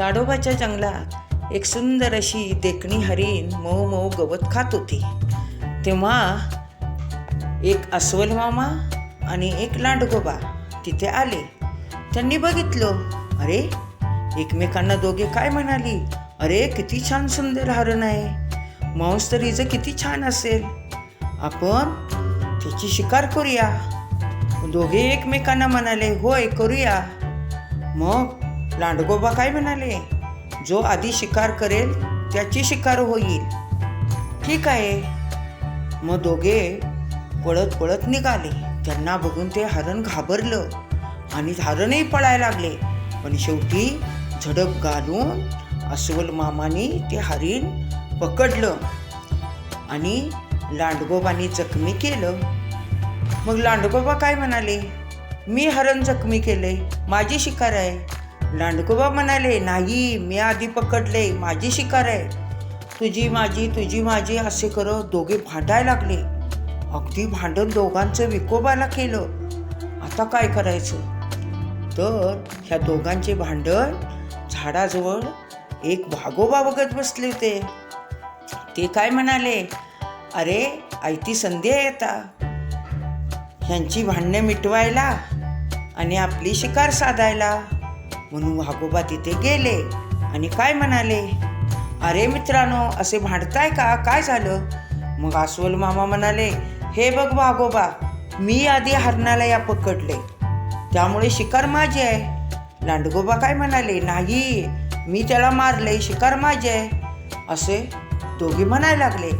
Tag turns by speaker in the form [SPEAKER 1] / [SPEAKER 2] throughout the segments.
[SPEAKER 1] ताडोबाच्या जंगलात एक सुंदर अशी देखणी हरीण मऊ मऊ गवत खात होती. तेव्हा एक अस्वल मामा आणि एक लांडगोबा तिथे आले. त्यांनी बघितलं अरे एकमेकांना दोघे काय म्हणाली? अरे किती छान सुंदर हरण आहे. मांस तर हिचं किती छान असेल. आपण त्याची शिकार करूया. दोघे एकमेकांना म्हणाले होय करूया. मग लांडगोबा काय म्हणाले? जो आधी शिकार करेल त्याची शिकार होईल. ठीक आहे. मग दोघे पळत पळत निघाले. त्यांना बघून ते हरण घाबरलं आणि हरणही पळायला लागले. पण शेवटी झडप घालून अस्वल मामाने ते हरिण पकडलं आणि लांडगोबाने जखमी केलं. मग लांडगोबा काय म्हणाले? मी हरण जखमी केले माझी शिकार आहे. लांडकोबा म्हणाले नाही मी आधी पकडले माझी शिकार आहे. तुझी माझी तुझी माझी असे करत दोघे भांडायला लागले. अगदी भांडण दोघांचं विकोबाला केलं. आता काय करायचं? तर ह्या दोघांचे भांडण झाडाजवळ एक भागोबा बघत बसले होते. ते काय म्हणाले अरे आयती संधी आहे आता. ह्यांची भांडणं मिटवायला आणि आपली शिकार साधायला. म्हणून वाघोबा तिथे गेले. आणि काय म्हणाले? अरे मित्रांनो असे भांडताय का? काय झालं? मग अस्वल मामा म्हणाले हे बघ वाघोबा मी आधी हरणाला या पकडले. त्यामुळे शिकार माझी आहे. लांडगोबा काय म्हणाले? नाही मी त्याला मारले शिकार माझी आहे. असे दोघे म्हणायला लागले.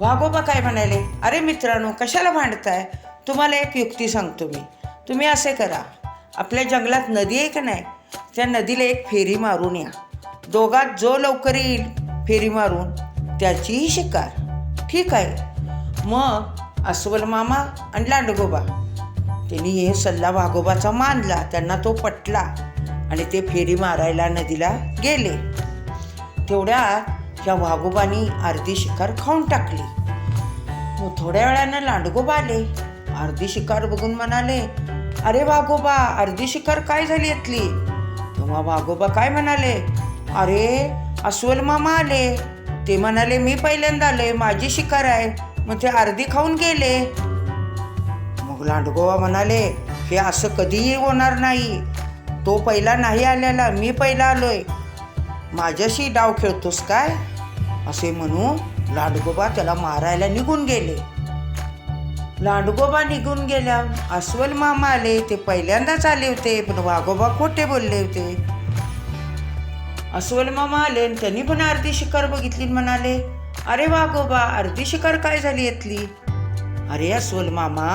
[SPEAKER 1] वाघोबा काय म्हणाले? अरे मित्रांनो कशाला भांडताय? तुम्हाला एक युक्ती सांगतो मी. तुम्ही असे करा. आपल्या जंगलात नदी आहे का नाही? त्या नदीला एक फेरी मारून या. दोघात जो लवकर येईल फेरी मारून त्याचीही शिकार. ठीक आहे. मग अस्वल मामा आणि लांडगोबा त्यांनी हे सल्ला वाघोबाचा मानला. त्यांना तो पटला आणि ते फेरी मारायला नदीला गेले. तेवढ्यात ह्या वाघोबानी अर्धी शिकार खाऊन टाकली. मग थोड्या वेळानं लांडगोबा आले. अर्धी शिकार बघून म्हणाले अरे वाघोबा अर्धी शिकार काय झाली यातली तेव्हा वाघोबा काय म्हणाले? अरे अस्वल मामा आले. ते म्हणाले मी पहिल्यांदा आले माझी शिकार आहे. मग ते अर्धी खाऊन गेले. मग लांडगोबा म्हणाले हे असं कधीही होणार नाही. तो पहिला नाही आलेला. मी पहिला आलोय. माझ्याशी डाव खेळतोस काय? असे म्हणून लांडगोबा त्याला मारायला निघून गेले. लांडगोबा निघून गेल्या अस्वल मामा आले ते पहिल्यांदाच आले होते पण वाघोबा खोटे बोलले होते. अस्वल मामा आले आणि त्यांनी पण अर्धी शिकार बघितली म्हणाले अरे वाघोबा अर्धी शिकार काय झाली यातली? अरे अस्वल मामा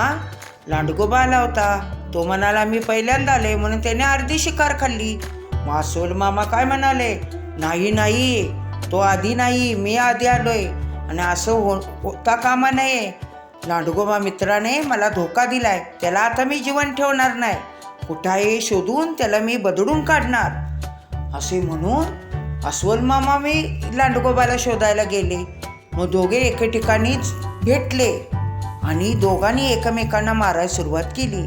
[SPEAKER 1] लांडगोबा आला होता. तो म्हणाला मी पहिल्यांदा आले म्हणून त्याने अर्धी शिकार खाल्ली. मग अस्वल मामा काय म्हणाले नाही नाही तो आधी नाही मी आधी आलोय. आणि असं हो होता कामा नये. लांडगोबा मित्राने मला धोका दिलाय. त्याला आता मी जीवन ठेवणार नाही. कुठाही शोधून त्याला मी बदडून काढणार. असे म्हणून अस्वल मामा मी लांडगोबाला शोधायला गेले. मग दोघे एके ठिकाणीच भेटले आणि दोघांनी एकमेकांना मारायला सुरुवात केली.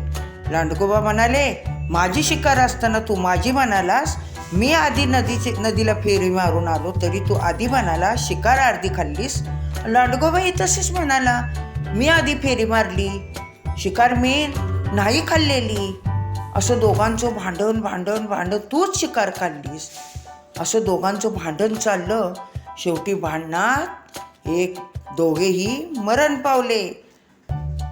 [SPEAKER 1] लांडगोबा म्हणाले माझी शिकार असताना तू माझी म्हणालास? मी आधी नदीचे नदीला फेरी मारून आलो तरी तू आधी म्हणाला शिकार अर्धी खाल्लीस लांडगोबाही तसेच म्हणाला मी आधी फेरी मारली शिकार मी नाही खाल्लेली. असं दोघांचं भांडण भांडण भांडण तूच शिकार खाल्लीस. असं दोघांचं भांडण चाललं शेवटी भांडणात एक दोघेही मरण पावले.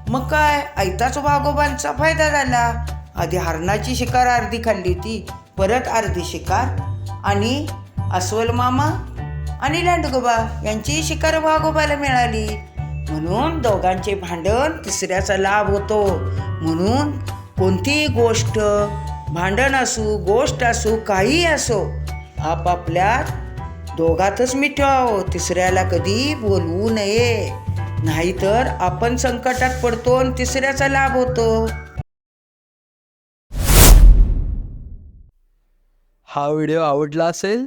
[SPEAKER 1] मग काय? ऐताच वाघोबांचा फायदा झाला. आधी हरणाची शिकार अर्धी खाल्ली होती परत अर्धी शिकार. आणि अस्वल मामा आणि लांडगोबा यांचीही शिकार वाघोबाला मिळाली. म्हणून दोघांचे भांडण तिसऱ्याचा लाभ होतो. म्हणून कोणतीही गोष्ट भांडण असू गोष्ट असू काहीही असो आपापल्यात दोघातच मिटवावं तिसऱ्याला कधी बोलवू नये. नाहीतर आपण संकटात पडतो आणि तिसऱ्याचा लाभ होतो.
[SPEAKER 2] हा व्हिडिओ आवडला असेल